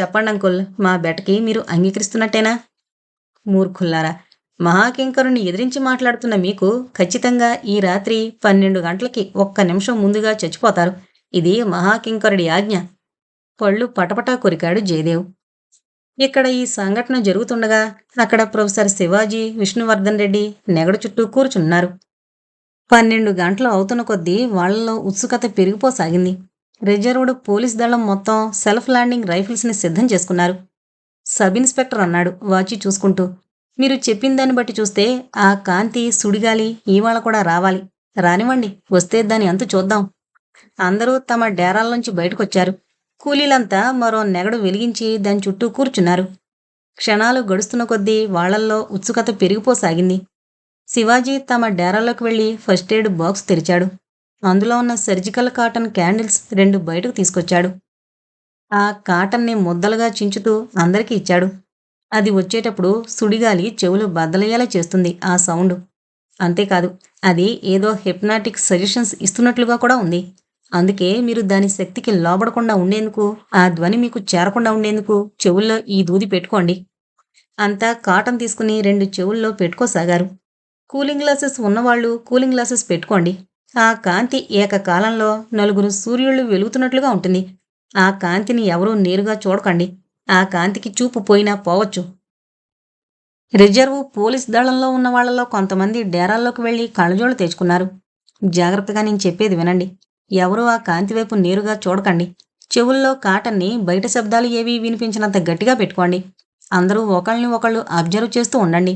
చెప్పండి అంకుల్ మా బెటకి మీరు అంగీకరిస్తున్నట్టేనా? మూర్ఖుల్లారా మహాకింకరుని ఎదిరించి మాట్లాడుతున్న మీకు ఖచ్చితంగా ఈ రాత్రి పన్నెండు గంటలకి ఒక్క నిమిషం ముందుగా చచ్చిపోతారు. ఇది మహాకింకరుడి ఆజ్ఞ. పళ్ళు పటపటా కొరికాడు జయదేవ్. ఇక్కడ ఈ సంఘటన జరుగుతుండగా అక్కడ ప్రొఫెసర్ శివాజీ విష్ణువర్ధన్ రెడ్డి నెగడు చుట్టూ కూర్చున్నారు. పన్నెండు గంటలు అవుతున్న కొద్దీ వాళ్ళలో ఉత్సుకత పెరిగిపోసాగింది. రిజర్వ్డ్ పోలీస్ దళం మొత్తం సెల్ఫ్ ల్యాండింగ్ రైఫిల్స్ని సిద్ధం చేసుకున్నారు. సబ్ ఇన్స్పెక్టర్ అన్నాడు వాచి చూసుకుంటూ. మీరు చెప్పిన దాన్ని బట్టి చూస్తే ఆ కాంతి సుడిగాలి ఇవాళ కూడా రావాలి. రానివ్వండి వస్తే దాని అంతు చూద్దాం. అందరూ తమ డేరాల్లోంచి బయటకొచ్చారు. కూలీలంతా మరో నెగడు వెలిగించి దాని చుట్టూ కూర్చున్నారు. క్షణాలు గడుస్తున్న కొద్దీ వాళ్ళల్లో ఉత్సుకత పెరిగిపోసాగింది. శివాజీ తమ డేరాలోకి వెళ్ళి ఫస్ట్ ఎయిడ్ బాక్స్ తెరిచాడు. అందులో ఉన్న సర్జికల్ కాటన్ క్యాండిల్స్ రెండు బయటకు తీసుకొచ్చాడు. ఆ కాటన్ని ముద్దలుగా చించుతూ అందరికీ ఇచ్చాడు. అది వచ్చేటప్పుడు సుడిగాలి చెవులు బద్దలయ్యేలా చేస్తుంది ఆ సౌండ్. అంతేకాదు అది ఏదో హిప్నాటిక్ సజెషన్స్ ఇస్తున్నట్లుగా కూడా ఉంది. అందుకే మీరు దాని శక్తికి లోబడకుండా ఉండేందుకు ఆ ధ్వని మీకు చేరకుండా ఉండేందుకు చెవుల్లో ఈ దూది పెట్టుకోండి. అంతా కాటన్ తీసుకుని రెండు చెవుల్లో పెట్టుకోసాగారు. కూలింగ్ గ్లాసెస్ ఉన్నవాళ్ళు కూలింగ్ గ్లాసెస్ పెట్టుకోండి. ఆ కాంతి ఏకకాలంలో నలుగురు సూర్యుళ్ళు వెలుగుతున్నట్లుగా ఉంటుంది. ఆ కాంతిని ఎవరూ నేరుగా చూడకండి. ఆ కాంతికి చూపు పోయినా పోవచ్చు. రిజర్వు పోలీస్ దళంలో ఉన్న వాళ్ళలో కొంతమంది డేరాల్లోకి వెళ్ళి కళ్ళజోళ్ళు తెచ్చుకున్నారు జాగ్రత్తగా నేను చెప్పేది వినండి. ఎవరూ ఆ కాంతి వైపు నేరుగా చూడకండి. చెవుల్లో కాటన్ని బయట శబ్దాలు ఏవి వినిపించినంత గట్టిగా పెట్టుకోండి. అందరూ ఒకళ్ళని ఒకళ్ళు అబ్జర్వ్ చేస్తూ ఉండండి.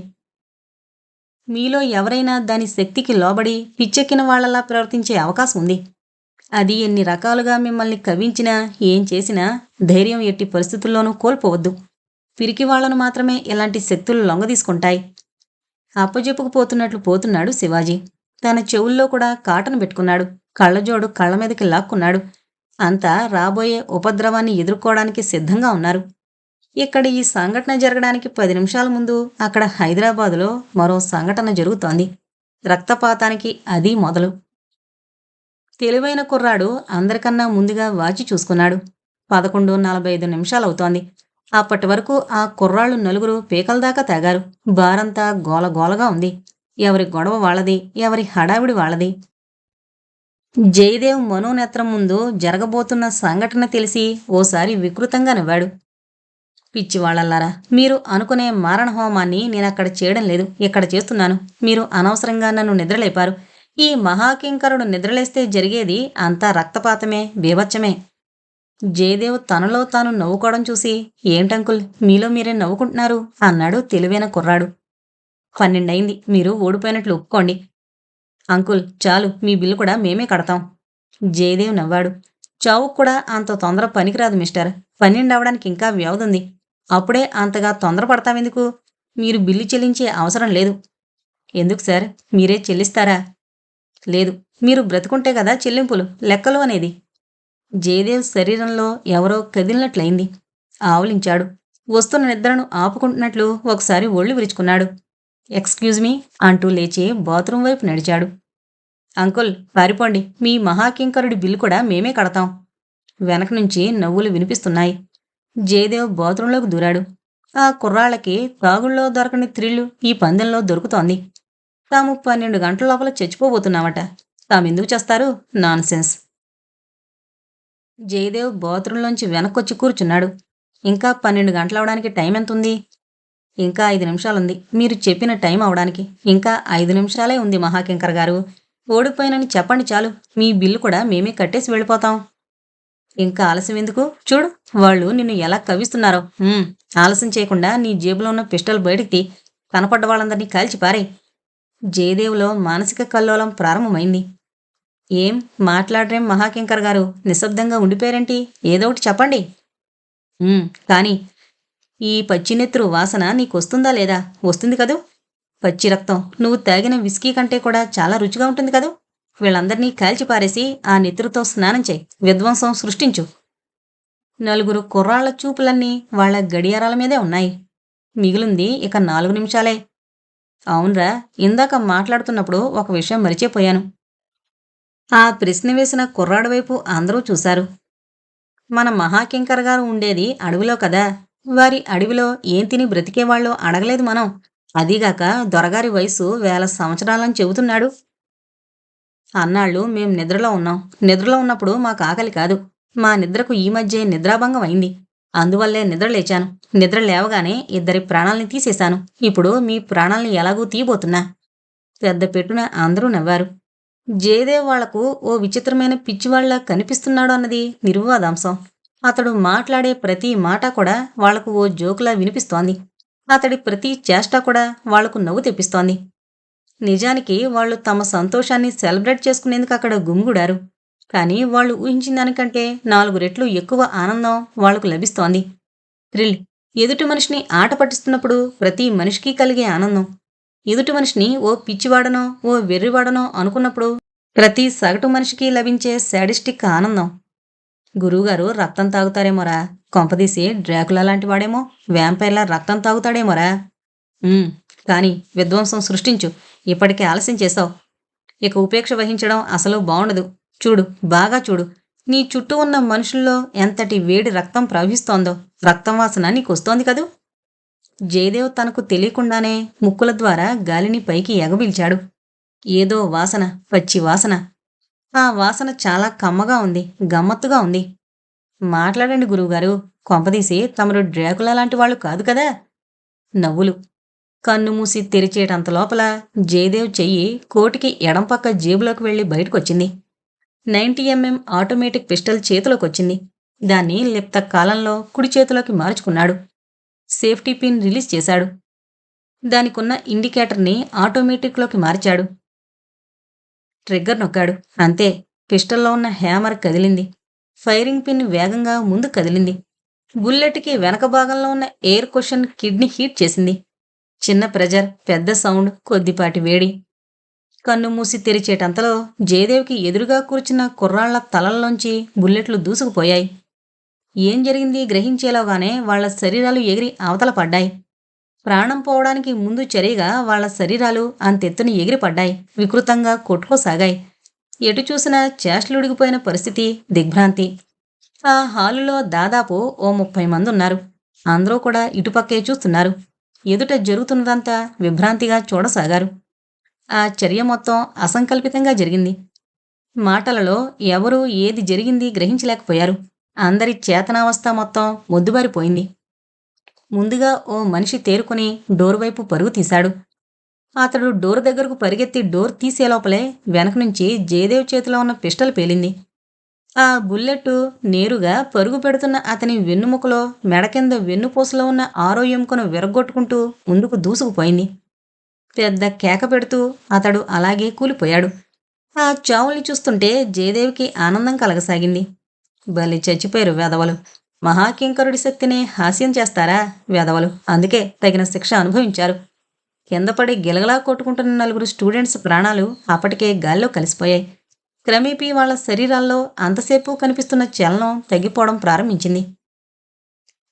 మీలో ఎవరైనా దాని శక్తికి లోబడి పిచ్చెక్కిన వాళ్ళలా ప్రవర్తించే అవకాశం ఉంది. అది ఎన్ని రకాలుగా మిమ్మల్ని కవించినా ఏం చేసినా ధైర్యం ఎట్టి పరిస్థితుల్లోనూ కోల్పోవద్దు. పిరికి వాళ్ళను మాత్రమే ఇలాంటి శక్తులు లొంగదీసుకుంటాయి. అప్పజెప్పుకుపోతున్నట్లు పోతున్నాడు శివాజీ. తన చెవుల్లో కూడా కాటను పెట్టుకున్నాడు. కళ్ళజోడు కళ్ళ మీదకి లాక్కున్నాడు. అంతా రాబోయే ఉపద్రవాన్ని ఎదుర్కోవడానికి సిద్ధంగా ఉన్నారు. ఇక్కడ ఈ సంఘటన జరగడానికి పది నిమిషాల ముందు అక్కడ హైదరాబాదులో మరో సంఘటన జరుగుతోంది. రక్తపాతానికి అది మొదలు. తెలివైన కుర్రాడు అందరికన్నా ముందుగా వాచి చూసుకున్నాడు. పదకొండు నలభై ఐదు నిమిషాలవుతోంది. అప్పటి వరకు ఆ కుర్రాళ్ళు నలుగురు పీకల దాకా తాగారు. బారంతా గోలగోలగా ఉంది. ఎవరి గొడవ వాళ్ళది ఎవరి హడావిడి వాళ్ళది. జయదేవ్ మనోనేత్రం ముందు జరగబోతున్న సంఘటన తెలిసి ఓసారి వికృతంగా నవ్వాడు. పిచ్చివాళ్ళలారా మీరు అనుకునే మారణ హోమాన్ని నేను అక్కడ చేయడం లేదు. ఇక్కడ చేస్తున్నాను? మీరు అనవసరంగా నన్ను నిద్రలేపారు. ఈ మహాకింకరుడు నిద్రలేస్తే జరిగేది అంతా రక్తపాతమే బీభత్సమే. జయదేవ్ తనలో తాను నవ్వుకోవడం చూసి ఏంటంకుల్ మీలో మీరే నవ్వుకుంటున్నారు? అన్నాడు తెలివైన కుర్రాడు. పన్నెండయింది. మీరు ఓడిపోయినట్లు ఒప్పుకోండి. అంకుల్ చాలు. మీ బిల్లు కూడా మేమే కడతాం. జయదేవ్ నవ్వాడు. చావుకు కూడా అంత తొందర పనికిరాదు మిస్టర్. పన్నెండు అవడానికి ఇంకా వ్యవధుంది అప్పుడే అంతగా తొందరపడతామెందుకు మీరు బిల్లు చెల్లించే అవసరం లేదు. ఎందుకు సార్? మీరే చెల్లిస్తారా? లేదు. మీరు బ్రతుకుంటే కదా చెల్లింపులు. లెక్కలు అనేది. జయదేవ్ శరీరంలో ఎవరో కదిలినట్లయింది. ఆవులించాడు. వస్తున్న నిద్రను ఆపుకుంటున్నట్లు ఒకసారి ఒళ్ళు విరుచుకున్నాడు. ఎక్స్క్యూజ్ మీ అంటూ లేచి బాత్రూం వైపు నడిచాడు. అంకుల్ పారిపోండి. మీ మహాకింకరుడి బిల్లు కూడా మేమే కడతాం. వెనక నుంచి నవ్వులు వినిపిస్తున్నాయి. జయదేవ్ బాత్రూంలోకి దూరాడు. ఆ కుర్రాళ్ళకి తాగుళ్ళో దొరకని త్రిల్లు ఈ పందెంలో దొరుకుతోంది. తాము పన్నెండు గంటల లోపల చచ్చిపోబోతున్నామట. తామెందుకు చేస్తారు? నాన్సెన్స్. జయదేవ్ బాత్రూంలోంచి వెనక్కొచ్చి కూర్చున్నాడు. ఇంకా పన్నెండు గంటలు అవడానికి టైం ఎంతుంది? ఇంకా ఐదు నిమిషాలుంది. మీరు చెప్పిన టైం అవడానికి. ఇంకా ఐదు నిమిషాలే ఉంది మహాకింకర్ గారు. ఓడిపోయినని చెప్పండి చాలు. మీ బిల్లు కూడా మేమే కట్టేసి వెళ్ళిపోతాం. ఇంకా ఆలస్యం ఎందుకు? చూడు వాళ్ళు నిన్ను ఎలా కవిస్తున్నారో ఆలస్యం చేయకుండా నీ జేబులో ఉన్న పిస్టల్ బయటికి తీ కనపడ్డ వాళ్ళందరినీ కాల్చి పారే జయదేవ్లో మానసిక కల్లోలం ప్రారంభమైంది. ఏం మాట్లాడరేం మహాకింకర్ గారు? నిశ్శబ్దంగా ఉండిపోయారేంటి? ఏదో ఒకటి చెప్పండి. కానీ ఈ పచ్చినెత్తురు వాసన నీకొస్తుందా లేదా? వస్తుంది కదూ? పచ్చి రక్తం. నువ్వు తాగిన విస్కీ కంటే కూడా చాలా రుచిగా ఉంటుంది కదూ? వీళ్ళందరినీ కాల్చిపారేసి ఆ నెత్తురుతో స్నానం చేయి. విధ్వంసం సృష్టించు. నలుగురు కుర్రాళ్ళ చూపులన్నీ వాళ్ళ గడియారాల మీదే ఉన్నాయి. మిగిలింది ఇక నాలుగు నిమిషాలే. అవునరా ఇందాక మాట్లాడుతున్నప్పుడు ఒక విషయం మరిచిపోయాను. ఆ ప్రశ్న వేసిన కుర్రాడి వైపు అందరూ చూశారు. మన మహాకింకర్ గారు ఉండేది అడవిలో కదా. వారి అడవిలో ఏం తిని బ్రతికేవాళ్ళో అడగలేదు మనం. అదీగాక దొరగారి వయసు వేల సంవత్సరాలని చెబుతున్నాడు. అన్నాళ్ళు మేం నిద్రలో ఉన్నాం. నిద్రలో ఉన్నప్పుడు మాకు ఆకలి కాదు. మా నిద్రకు ఈ మధ్య నిద్రాభంగం అయింది. అందువల్లే నిద్ర లేచాను. నిద్ర లేవగానే ఇద్దరి ప్రాణాల్ని తీసేశాను. ఇప్పుడు మీ ప్రాణాల్ని ఎలాగూ తీయబోతున్నా? పెద్ద పెట్టున అందరూ నవ్వారు. జయదేవ్ వాళ్ళకు ఓ విచిత్రమైన పిచ్చివాళ్ళా కనిపిస్తున్నాడు అన్నది నిర్వాదాంశం. అతడు మాట్లాడే ప్రతి మాట కూడా వాళ్ళకు ఓ జోకులా వినిపిస్తోంది. అతడి ప్రతి చేష్ట కూడా వాళ్ళకు నవ్వు తెప్పిస్తోంది. నిజానికి వాళ్ళు తమ సంతోషాన్ని సెలబ్రేట్ చేసుకునేందుకు అక్కడ గుమిగూడారు. కానీ వాళ్ళు ఊహించిన దానికంటే నాలుగు రెట్లు ఎక్కువ ఆనందం వాళ్ళకు లభిస్తోంది. థ్రిల్. ఎదుటి మనిషిని ఆట పట్టిస్తున్నప్పుడు ప్రతి మనిషికి కలిగే ఆనందం. ఎదుటి మనిషిని ఓ పిచ్చివాడనో ఓ వెర్రివాడనో అనుకున్నప్పుడు ప్రతి సగటు మనిషికి లభించే శాడిస్టిక్ ఆనందం. గురువుగారు రక్తం తాగుతారేమోరా? కొంపదీసి డ్రాకులా లాంటి వాడేమో వ్యాంపైర్లా రక్తం తాగుతాడేమోరా? కానీ విధ్వంసం సృష్టించు. ఇప్పటికే ఆలస్యం చేశావు. ఇక ఉపేక్ష వహించడం అసలు బాగుండదు చూడు బాగా చూడు. నీ చుట్టూ ఉన్న మనుషుల్లో ఎంతటి వేడి రక్తం ప్రవహిస్తోందో రక్తం వాసన నీకు వస్తోంది కదూ? జయదేవ్ తనకు తెలియకుండానే ముక్కుల ద్వారా గాలిని పైకి ఎగబిల్చాడు. ఏదో వాసన పచ్చి వాసన. ఆ వాసన చాలా కమ్మగా ఉంది గమ్మత్తుగా ఉంది. మాట్లాడండి గురువుగారు కొంపదీసి తమరు డ్రాకుల లాంటి వాళ్ళు కాదు కదా? నవ్వులు. కన్ను మూసి తెరిచేటంత లోపల జయదేవ్ చెయ్యి కోటికి ఎడంపక్క జేబులోకి వెళ్ళి బయటకొచ్చింది. నైంటీ ఎంఎం ఆటోమేటిక్ పిస్టల్ చేతిలోకి వచ్చింది దాన్ని లిప్త కాలంలో కుడి చేతిలోకి మార్చుకున్నాడు. సేఫ్టీ పిన్ రిలీజ్ చేశాడు. దానికున్న ఇండికేటర్ని ఆటోమేటిక్లోకి మార్చాడు. ట్రిగ్గర్ నొక్కాడు. అంతే పిస్టల్లో ఉన్న హ్యామర్ కదిలింది. ఫైరింగ్ పిన్ వేగంగా ముందు కదిలింది. బుల్లెట్కి వెనక భాగంలో ఉన్న ఎయిర్ క్వశ్చన్ కిడ్నీ హీట్ చేసింది. చిన్న ప్రెజర్ పెద్ద సౌండ్ కొద్దిపాటి వేడి. కన్ను మూసి తెరిచేటంతలో జయదేవ్కి ఎదురుగా కూర్చున్న కుర్రాళ్ళ తలల్లోంచి బుల్లెట్లు దూసుకుపోయాయి. ఏం జరిగింది గ్రహించేలోగానే వాళ్ళ శరీరాలు ఎగిరి అవతల పడ్డాయి. ప్రాణం పోవడానికి ముందు చర్యగా వాళ్ళ శరీరాలు అంతెత్తున ఎగిరిపడ్డాయి వికృతంగా కొట్టుకోసాగాయి. ఎటు చూసినా చేష్టలుడిగిపోయిన పరిస్థితి దిగ్భ్రాంతి. ఆ హాలులో దాదాపు ఓ ముప్పై మంది ఉన్నారు. అందరూ కూడా ఇటుపక్కే చూస్తున్నారు. ఎదుట జరుగుతున్నదంతా విభ్రాంతిగా చూడసాగారు. ఆ చర్య మొత్తం అసంకల్పితంగా జరిగింది. మాటలలో ఎవరూ ఏది జరిగింది గ్రహించలేకపోయారు. అందరి చేతనావస్థ మొత్తం మొద్దుబారిపోయింది. ముందుగా ఓ మనిషి తేరుకుని డోర్ వైపు పరుగు తీశాడు. అతడు డోర్ దగ్గరకు పరిగెత్తి డోర్ తీసే లోపలే వెనక నుంచి జయదేవ్ చేతిలో ఉన్న పిస్టల్ పేలింది. ఆ బుల్లెట్ నేరుగా పరుగు పెడుతున్న అతని వెన్నుముకలో మెడ కింద వెన్నుపూసలో ఉన్న ఆరో ఎముకను విరగొట్టుకుంటూ ముందుకు దూసుకుపోయింది. పెద్ద కేక పెడుతూ అతడు అలాగే కూలిపోయాడు. ఆ చావుల్ని చూస్తుంటే జయదేవికి ఆనందం కలగసాగింది. బలి చచ్చిపోయారు వెధవలు మహాకింకరుడి శక్తిని హాస్యం చేస్తారా వెధవలు అందుకే తగిన శిక్ష అనుభవించారు. కింద పడి గిలగలా కొట్టుకుంటున్న నలుగురు స్టూడెంట్స్ ప్రాణాలు అప్పటికే గాల్లో కలిసిపోయాయి. క్రమేపీ వాళ్ళ శరీరాల్లో అంతసేపు కనిపిస్తున్న చలనం తగ్గిపోవడం ప్రారంభించింది.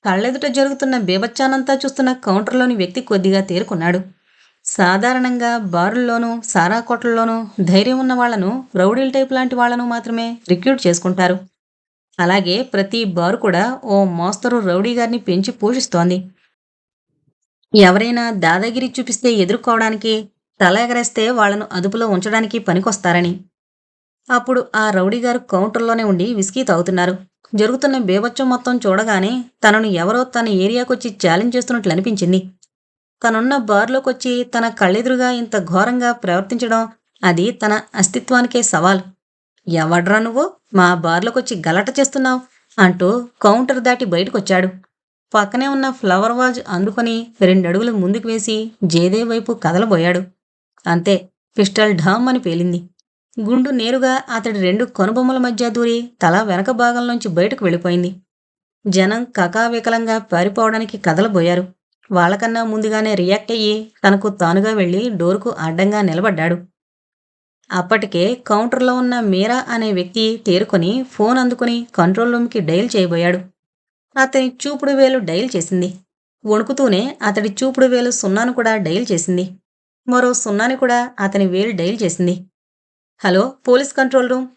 కళ్ళెదుట జరుగుతున్న బీభత్సానంతా చూస్తున్న కౌంటర్లోని వ్యక్తి కొద్దిగా తేరుకున్నాడు. సాధారణంగా బారుల్లోనూ సారా కొట్లలోనూ ధైర్యం ఉన్న వాళ్ళను రౌడీల టైప్ లాంటి వాళ్ళను మాత్రమే రిక్రూట్ చేసుకుంటారు. అలాగే ప్రతి బారు కూడా ఓ మోస్తరు రౌడీ గారిని పెంచి పోషిస్తోంది. ఎవరైనా దాదాగిరి చూపిస్తే ఎదుర్కోవడానికి తల ఎగరేస్తే వాళ్ళను అదుపులో ఉంచడానికి పనికొస్తారని. అప్పుడు ఆ రౌడీ గారు కౌంటర్లోనే ఉండి విస్కీ తాగుతున్నారు. జరుగుతున్న బేబచ్చం మొత్తం చూడగానే తనను ఎవరో తన ఏరియాకొచ్చి ఛాలెంజ్ చేస్తున్నట్లు అనిపించింది. తనున్న బార్లోకొచ్చి తన కళ్ళెదురుగా ఇంత ఘోరంగా ప్రవర్తించడం అది తన అస్తిత్వానికే సవాల్. ఎవడ్రా నువ్వు? మా బార్లోకొచ్చి గలట చేస్తున్నావు? అంటూ కౌంటర్ దాటి బయటకొచ్చాడు. పక్కనే ఉన్న ఫ్లవర్ వాజ్ అందుకొని రెండడుగులు ముందుకు వేసి జయదేవ్ వైపు కదలబోయాడు. అంతే పిస్టల్ ఢామ్ అని పేలింది. గుండు నేరుగా అతడి రెండు కనుబొమ్మల మధ్య దూరి తల వెనక భాగంలోంచి బయటకు వెళ్ళిపోయింది. జనం కకావికలంగా పారిపోవడానికి కదలబోయారు వాళ్ళకన్నా ముందుగానే రియాక్ట్ అయ్యి తనకు తానుగా వెళ్ళి డోరుకు అడ్డంగా నిలబడ్డాడు. అప్పటికే కౌంటర్లో ఉన్న మీరా అనే వ్యక్తి తేరుకొని ఫోన్ అందుకుని కంట్రోల్ రూమ్కి డైల్ చేయబోయాడు. అతని చూపుడు వేలు డైల్ చేసింది. వణుకుతూనే అతడి చూపుడు వేలు సున్నాను కూడా డైల్ చేసింది. మరో సున్నాని కూడా అతని వేలు డైల్ చేసింది. Hello police control room.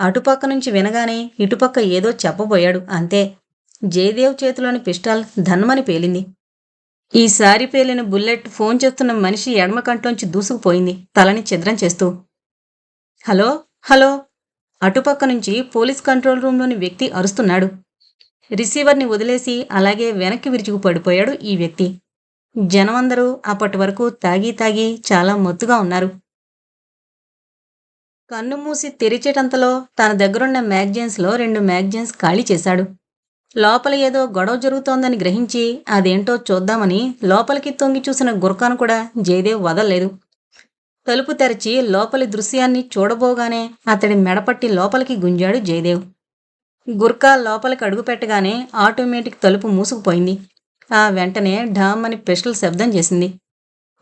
అటుపక్క నుంచి వినగానే ఇటుపక్క ఏదో చెప్పబోయాడు అంతే. జయదేవ్ చేతిలోని పిస్టాల్ ధన్మని పేలింది. ఈసారి పేలిన బుల్లెట్ ఫోన్ చేస్తున్న మనిషి ఎడమ కంట్లోంచి దూసుకుపోయింది తలని ఛిద్రం చేస్తూ. Hello hello. అటుపక్క నుంచి పోలీస్ కంట్రోల్ రూమ్లోని వ్యక్తి అరుస్తున్నాడు. రిసీవర్ని వదిలేసి అలాగే వెనక్కి విరుచుకు పడిపోయాడు ఈ వ్యక్తి. జనమందరూ అప్పటి వరకు తాగి తాగి చాలా మొత్తుగా ఉన్నారు. కన్ను మూసి తెరిచేటంతలో తన దగ్గరున్న మ్యాగజైన్స్లో రెండు మ్యాగజైన్స్ ఖాళీ చేశాడు. లోపల ఏదో గొడవ జరుగుతోందని గ్రహించి అదేంటో చూద్దామని లోపలికి తొంగి చూసిన గుర్కాను కూడా జయదేవ్ వదలలేదు. తలుపు తెరచి లోపలి దృశ్యాన్ని చూడబోగానే అతడి మెడపట్టి లోపలికి గుంజాడు జయదేవ్. గుర్కా లోపలికి అడుగుపెట్టగానే ఆటోమేటిక్ తలుపు మూసుకుపోయింది. ఆ వెంటనే ఢామ్ అని పిస్టల్ శబ్దం చేసింది.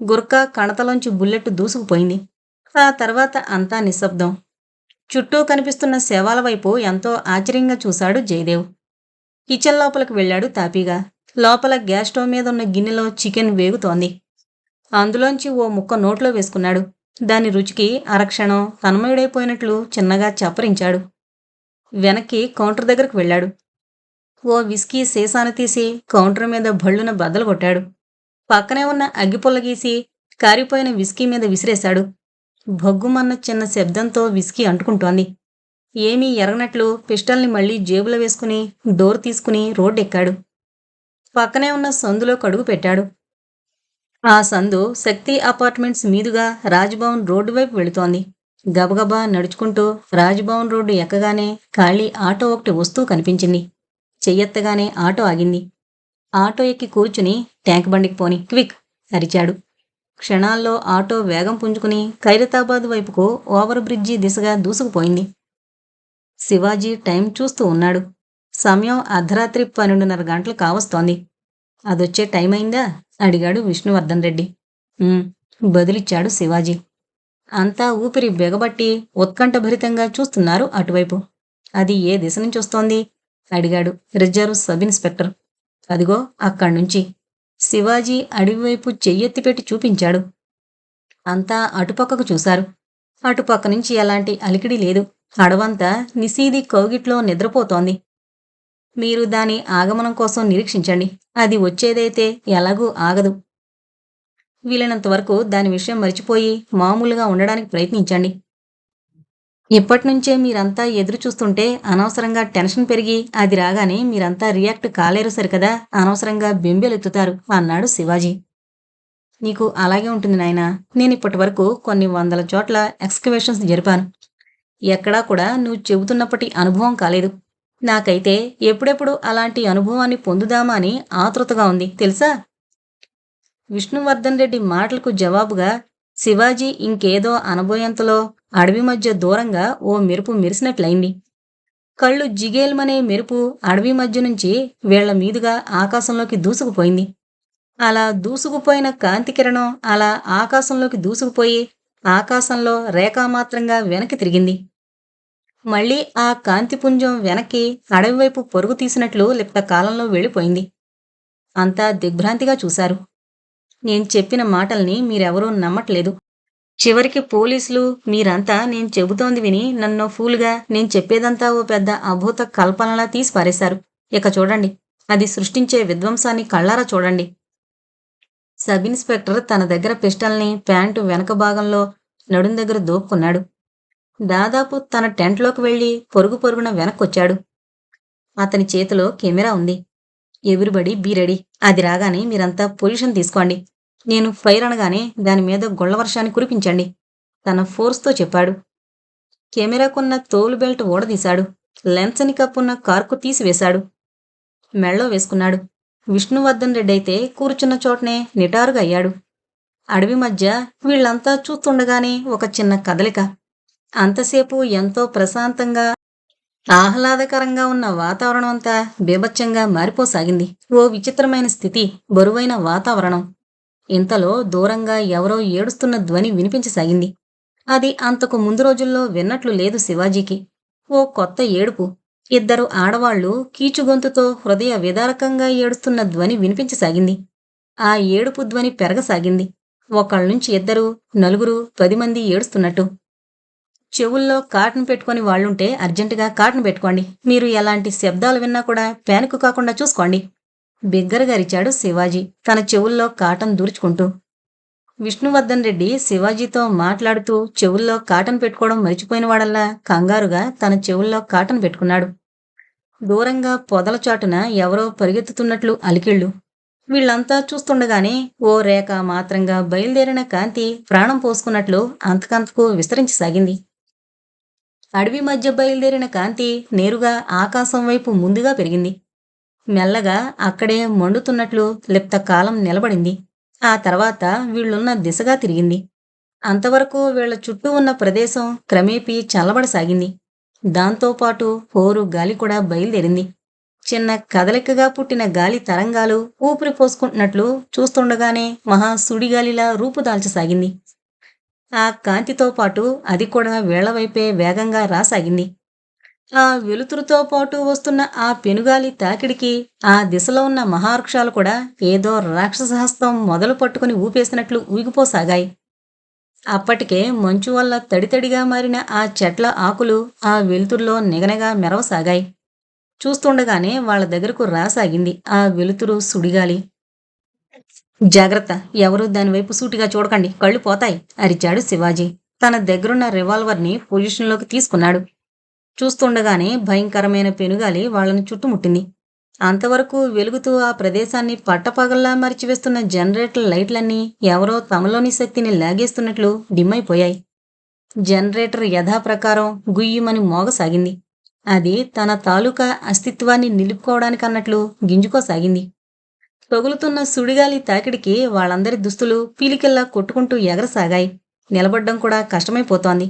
గుర్కా కణతలోంచి బుల్లెట్ దూసుకుపోయింది. ఆ తర్వాత అంతా నిశ్శబ్దం. చుట్టూ కనిపిస్తున్న శవాల వైపు ఎంతో ఆశ్చర్యంగా చూశాడు జయదేవ్. కిచెన్ లోపలికి వెళ్ళాడు తాపీగా. లోపల గ్యాస్ స్టవ్ మీద ఉన్న గిన్నెలో చికెన్ వేగుతోంది. అందులోంచి ఓ ముక్క నోట్లో వేసుకున్నాడు. దాని రుచికి అరక్షణం తన్మయుడైపోయినట్లు చిన్నగా చప్పరించాడు. వెనక్కి కౌంటర్ దగ్గరకు వెళ్ళాడు. ఓ విస్కీ సీసాను తీసి కౌంటర్ మీద భళ్ళున బద్దలు కొట్టాడు. పక్కనే ఉన్న అగ్గిపుల్ల గీసి కారిపోయిన విస్కీ మీద విసిరేశాడు. భగ్గుమన్న చిన్న శబ్దంతో విసికి అంటుకుంటోంది. ఏమీ ఎరగనట్లు పిస్టల్ని మళ్ళీ జేబులో వేసుకుని డోర్ తీసుకుని రోడ్డెక్కాడు. పక్కనే ఉన్న సందులో కడుగు పెట్టాడు. ఆ సందు శక్తి అపార్ట్మెంట్స్ మీదుగా రాజ్భవన్ రోడ్డు వైపు వెళుతోంది. గబగబా నడుచుకుంటూ రాజ్భవన్ రోడ్డు ఎక్కగానే ఖాళీ ఆటో ఒకటి వస్తూ కనిపించింది. చెయ్యెత్తగానే ఆటో ఆగింది. ఆటో ఎక్కి కూర్చుని ట్యాంక్ బండికి పోని క్విక్ అరిచాడు. క్షణాల్లో ఆటో వేగం పుంజుకుని ఖైరతాబాద్ వైపుకు ఓవర్ బ్రిడ్జి దిశగా దూసుకుపోయింది. శివాజీ టైం చూస్తూ ఉన్నాడు. సమయం అర్ధరాత్రి పన్నెండున్నర గంటలు కావస్తోంది. అదొచ్చే టైం అయిందా? అడిగాడు విష్ణువర్ధన్ రెడ్డి. బదిలిచ్చాడు బదులిచ్చాడు శివాజీ. అంతా ఊపిరి బెగబట్టి ఉత్కంఠభరితంగా చూస్తున్నారు అటువైపు. అది ఏ దిశ నుంచి వస్తోంది? అడిగాడు రిజర్వ్ సబ్ ఇన్స్పెక్టర్. అదిగో అక్కడి నుంచి శివాజీ అడవివైపు చెయ్యెత్తి పెట్టి చూపించాడు. అంతా అటుపక్కకు చూశారు. అటుపక్క నుంచి ఎలాంటి అలికిడి లేదు. అడవంతా నిసీది కౌగిట్లో నిద్రపోతోంది. మీరు దాని ఆగమనం కోసం నిరీక్షించండి. అది వచ్చేదైతే ఎలాగూ ఆగదు. వీలైనంత వరకు దాని విషయం మర్చిపోయి మామూలుగా ఉండడానికి ప్రయత్నించండి. ఇప్పటి నుంచే మీరంతా ఎదురు చూస్తుంటే అనవసరంగా టెన్షన్ పెరిగి అది రాగానే మీరంతా రియాక్ట్ కాలేరు సరికదా? అనవసరంగా బింబెలెత్తుతారు అన్నాడు శివాజీ. నీకు అలాగే ఉంటుంది నాయనా. నేను ఇప్పటి వరకు కొన్ని వందల చోట్ల ఎక్స్కవేషన్స్ జరిపాను. ఎక్కడా కూడా నువ్వు చెబుతున్నప్పటి అనుభవం కాలేదు. నాకైతే ఎప్పుడెప్పుడు అలాంటి అనుభవాన్ని పొందుదామా అని ఆతృతగా ఉంది. తెలుసా? విష్ణువర్ధన్ రెడ్డి మాటలకు జవాబుగా శివాజీ ఇంకేదో అనబోయేంతలో అడవి మధ్య దూరంగా ఓ మెరుపు మెరిసినట్లయింది. కళ్ళు జిగేల్మనే మెరుపు అడవి మధ్య నుంచి వీళ్ళ మీదుగా ఆకాశంలోకి దూసుకుపోయింది. అలా దూసుకుపోయిన కాంతి కిరణం అలా ఆకాశంలోకి దూసుకుపోయి ఆకాశంలో రేఖామాత్రంగా వెనక్కి తిరిగింది. మళ్ళీ ఆ కాంతిపుంజం వెనక్కి అడవివైపు పరుగు తీసినట్లు లిప్త కాలంలో వెళ్ళిపోయింది. అంతా దిగ్భ్రాంతిగా చూశారు. నేను చెప్పిన మాటల్ని మీరెవరూ నమ్మట్లేదు. చివరికి పోలీసులు మీరంతా నేను చెబుతోంది విని నన్ను ఫూల్గా నేను చెప్పేదంతా ఓ పెద్ద అభూత కల్పనలా తీసి పారేశారు. ఇక చూడండి అది సృష్టించే విధ్వంసాన్ని కళ్ళారా చూడండి. సబ్ ఇన్స్పెక్టర్ తన దగ్గర పిస్టల్ని ప్యాంటు వెనక భాగంలో నడుం దగ్గర దోపుకున్నాడు దాదాపు తన టెంట్లోకి వెళ్ళి పొరుగు పొరుగున వెనక్కొచ్చాడు. అతని చేతిలో కెమెరా ఉంది. ఎగురుబడి బీరెడీ అది రాగానే మీరంతా పొజిషన్ తీసుకోండి. నేను ఫైర్ అనగానే దాని మీద గొళ్ళ కురిపించండి తన ఫోర్స్తో చెప్పాడు. కెమెరాకున్న తోలు బెల్ట్ ఓడదీశాడు. లెన్స్ని కప్పున్న కార్కు తీసివేశాడు. మెళ్ళో వేసుకున్నాడు. విష్ణువర్ధన్ రెడ్డి అయితే కూర్చున్న చోటనే నిటారుగా అయ్యాడు. అడవి మధ్య వీళ్ళంతా చూస్తుండగానే ఒక చిన్న కదలిక. అంతసేపు ఎంతో ప్రశాంతంగా ఆహ్లాదకరంగా ఉన్న వాతావరణం అంతా బీభత్సంగా మారిపోసాగింది. ఓ విచిత్రమైన స్థితి బరువైన వాతావరణం. ఇంతలో దూరంగా ఎవరో ఏడుస్తున్న ధ్వని వినిపించసాగింది. అది అంతకు ముందు రోజుల్లో విన్నట్లు లేదు శివాజీకి. ఓ కొత్త ఏడుపు. ఇద్దరు ఆడవాళ్ళు కీచుగొంతుతో హృదయ విదారకంగా ఏడుస్తున్న ధ్వని వినిపించసాగింది. ఆ ఏడుపు ధ్వని పెరగసాగింది. ఒకళ్ళ నుంచి ఇద్దరు నలుగురు పది మంది ఏడుస్తున్నట్టు. చెవుల్లో కాటన్ పెట్టుకొని వాళ్ళుంటే అర్జెంటుగా కాటన్ పెట్టుకోండి. మీరు ఎలాంటి శబ్దాలు విన్నా కూడా ప్యానిక్ కాకుండా చూసుకోండి. బిగ్గరగారిచాడు శివాజీ. తన చెవుల్లో కాటన్ దూర్చుకుంటూ. విష్ణువర్ధన్ రెడ్డి శివాజీతో మాట్లాడుతూ చెవుల్లో కాటన్ పెట్టుకోవడం మర్చిపోయిన వాడల్లా కంగారుగా తన చెవుల్లో కాటన్ పెట్టుకున్నాడు. దూరంగా పొదల చాటున ఎవరో పరిగెత్తుతున్నట్లు అలికిళ్ళు. వీళ్ళంతా చూస్తుండగానే ఓ రేఖ మాత్రంగా బయలుదేరిన కాంతి ప్రాణం పోసుకున్నట్లు అంతకంతకు విస్తరించసాగింది అడవి మధ్య బయలుదేరిన కాంతి నేరుగా ఆకాశం వైపు ముందుగా పెరిగింది. మెల్లగా అక్కడే మండుతున్నట్లు లిప్త కాలం నిలబడింది. ఆ తర్వాత వీళ్ళున్న దిశగా తిరిగింది. అంతవరకు వీళ్ళ చుట్టూ ఉన్న ప్రదేశం క్రమేపీ చల్లబడసాగింది. దాంతోపాటు హోరు గాలి కూడా బయలుదేరింది. చిన్న కదలికగా పుట్టిన గాలి తరంగాలు ఊపిరి పోసుకుంటున్నట్లు చూస్తుండగానే మహా సుడిగాలిలా రూపుదాల్చసాగింది ఆ కాంతితో పాటు అది కూడా వేళ్ళవైపే వేగంగా రాసాగింది. ఆ వెలుతురుతో పాటు వస్తున్న ఆ పెనుగాలి తాకిడికి ఆ దిశలో ఉన్న మహావృక్షాలు కూడా ఏదో రాక్షసహస్తం మొదలు పట్టుకుని ఊపేసినట్లు ఊగిపోసాగాయి. అప్పటికే మంచు వల్ల తడితడిగా మారిన ఆ చెట్ల ఆకులు ఆ వెలుతురులో నిగనగా మెరవసాగాయి. చూస్తుండగానే వాళ్ళ దగ్గరకు రాసాగింది ఆ వెలుతురు సుడిగాలి. జాగ్రత్త ఎవరూ దానివైపు సూటిగా చూడకండి కళ్ళు పోతాయి అరిచాడు శివాజీ. తన దగ్గరున్న రివాల్వర్ని పొజిషన్లోకి తీసుకున్నాడు. చూస్తుండగానే భయంకరమైన పెనుగాలి వాళ్ళని చుట్టుముట్టింది. అంతవరకు వెలుగుతూ ఆ ప్రదేశాన్ని పట్టపగల్లా మరిచివేస్తున్న జనరేటర్ లైట్లన్నీ ఎవరో తమలోని శక్తిని లాగేస్తున్నట్లు డిమ్మైపోయాయి జనరేటర్ యథాప్రకారం గుయ్యమని మోగసాగింది. అది తన తాలూకా అస్తిత్వాన్ని నిలుపుకోవడానికన్నట్లు గింజుకోసాగింది. తగులుతున్న సుడిగాలి తాకిడికి వాళ్ళందరి దుస్తులు పీలికెల్లా కొట్టుకుంటూ ఎగరసాగాయి. నిలబడ్డం కూడా కష్టమైపోతోంది.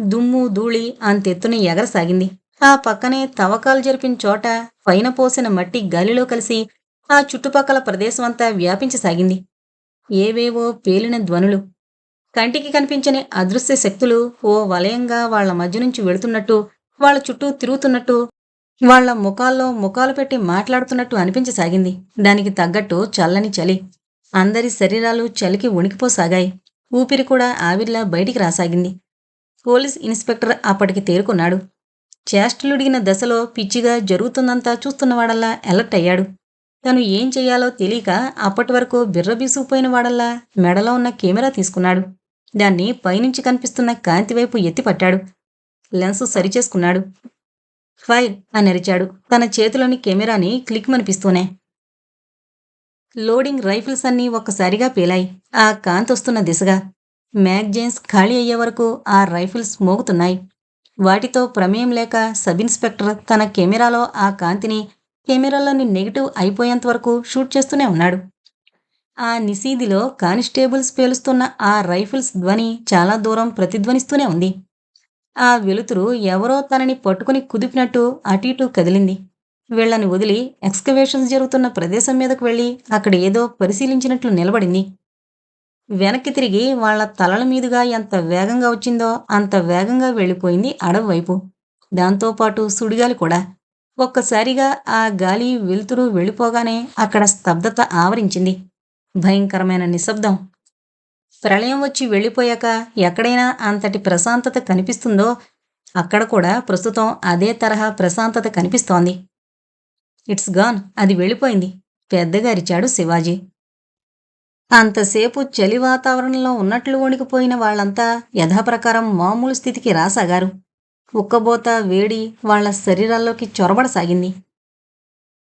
దుమ్ము ధూళి అంతెత్తున ఎగరసాగింది. ఆ పక్కనే తవ్వకాలు జరిపిన చోట పైన పోసిన మట్టి గాలిలో కలిసి ఆ చుట్టుపక్కల ప్రదేశమంతా వ్యాపించసాగింది. ఏవేవో పేలిన ధ్వనులు. కంటికి కనిపించని అదృశ్య శక్తులు ఓ వలయంగా వాళ్ళ మధ్య నుంచి వెళుతున్నట్టు వాళ్ళ చుట్టూ తిరుగుతున్నట్టు వాళ్ళ ముఖాల్లో ముఖాలు పెట్టి మాట్లాడుతున్నట్టు అనిపించసాగింది దానికి తగ్గట్టు చల్లని చలి. అందరి శరీరాలు చలికి వణికిపోసాగాయి. ఊపిరి కూడా ఆవిర్లా బయటికి రాసాగింది. పోలీస్ ఇన్స్పెక్టర్ అప్పటికి తేరుకున్నాడు. చేష్టలుడిగిన దశలో పిచ్చిగా జరుగుతుందంతా చూస్తున్నవాడల్లా అలర్ట్ అయ్యాడు. తను ఏం చెయ్యాలో తెలియక అప్పటి వరకు బిర్రబీసుకుపోయిన వాడల్లా మెడలో ఉన్న కెమెరా తీసుకున్నాడు. దాన్ని పైనుంచి కనిపిస్తున్న కాంతి వైపు ఎత్తిపట్టాడు. లెన్స్ సరిచేసుకున్నాడు. ఫైర్ అని అరిచాడు. తన చేతిలోని కెమెరాని క్లిక్ మనిపిస్తూనే. లోడింగ్ రైఫిల్స్ అన్నీ ఒక్కసారిగా పేలాయి. ఆ కాంతి వస్తున్న దిశగా. మ్యాగ్జైన్స్ ఖాళీ అయ్యే వరకు ఆ రైఫిల్స్ మోగుతున్నాయి. వాటితో ప్రమేయం లేక సబ్ ఇన్స్పెక్టర్ తన కెమెరాలో ఆ కాంతిని కెమెరాలోని నెగిటివ్ అయిపోయేంత వరకు షూట్ చేస్తూనే ఉన్నాడు. ఆ నిసీదిలో కానిస్టేబుల్స్ పేలుస్తున్న ఆ రైఫిల్స్ ధ్వని చాలా దూరం ప్రతిధ్వనిస్తూనే ఉంది. ఆ వెలుతురు ఎవరో తనని పట్టుకుని కుదిపినట్టు అటు ఇటు కదిలింది. వీళ్ళను వదిలి ఎక్స్కవేషన్స్ జరుగుతున్న ప్రదేశం మీదకు వెళ్ళి అక్కడ ఏదో పరిశీలించినట్లు నిలబడింది. వెనక్కి తిరిగి వాళ్ళ తలల మీదుగా ఎంత వేగంగా వచ్చిందో అంత వేగంగా వెళ్ళిపోయింది అడవి వైపు దాంతోపాటు సుడిగాలి కూడా. ఒక్కసారిగా ఆ గాలి వెలుతురు వెళ్ళిపోగానే అక్కడ స్తబ్దత ఆవరించింది. భయంకరమైన నిశ్శబ్దం. ప్రళయం వచ్చి వెళ్ళిపోయాక ఎక్కడైనా అంతటి ప్రశాంతత కనిపిస్తుందో అక్కడ కూడా ప్రస్తుతం అదే తరహా ప్రశాంతత కనిపిస్తోంది. It's gone. అది వెళ్ళిపోయింది. పెద్దగా అరిచాడు శివాజీ. అంతసేపు చలి వాతావరణంలో ఉన్నట్లు వణికిపోయిన వాళ్ళంతా యథాప్రకారం మామూలు స్థితికి రాసాగారు. ఉక్కబోత వేడి వాళ్ళ శరీరాల్లోకి చొరబడసాగింది.